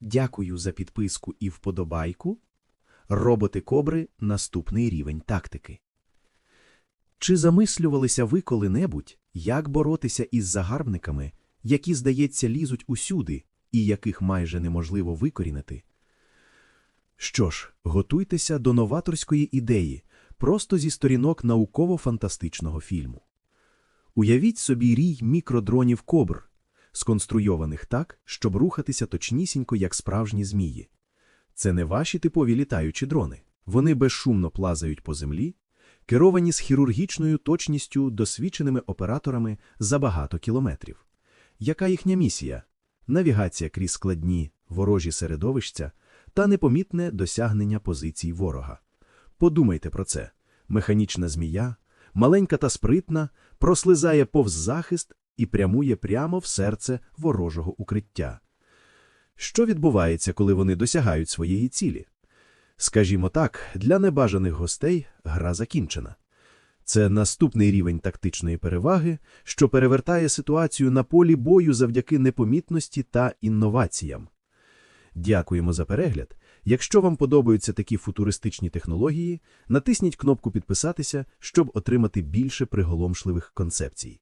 Дякую за підписку і вподобайку. Роботи кобри наступний рівень тактики. Чи замислювалися ви коли-небудь, як боротися із загарбниками, які, здається, лізуть усюди і яких майже неможливо викорінити? Що ж, готуйтеся до новаторської ідеї, просто зі сторінок науково-фантастичного фільму. Уявіть собі рій мікродронів кобр, сконструйованих так, щоб рухатися точнісінько, як справжні змії. Це не ваші типові літаючі дрони. Вони безшумно плазають по землі, керовані з хірургічною точністю досвідченими операторами за багато кілометрів. Яка їхня місія? Навігація крізь складні ворожі середовища та непомітне досягнення позицій ворога. Подумайте про це. Механічна змія, маленька та спритна, прослизає повз захист і прямує прямо в серце ворожого укриття. Що відбувається, коли вони досягають своєї цілі? Скажімо так, для небажаних гостей гра закінчена. Це наступний рівень тактичної переваги, що перевертає ситуацію на полі бою завдяки непомітності та інноваціям. Дякуємо за перегляд. Якщо вам подобаються такі футуристичні технології, натисніть кнопку підписатися, щоб отримати більше приголомшливих концепцій.